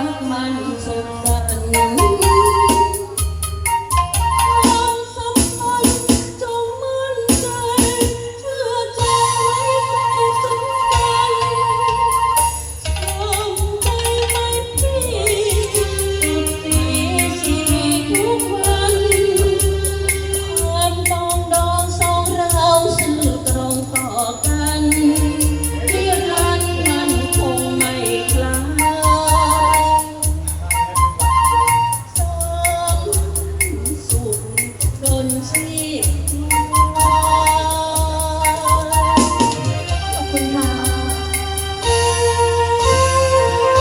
ักมันสุมสัต์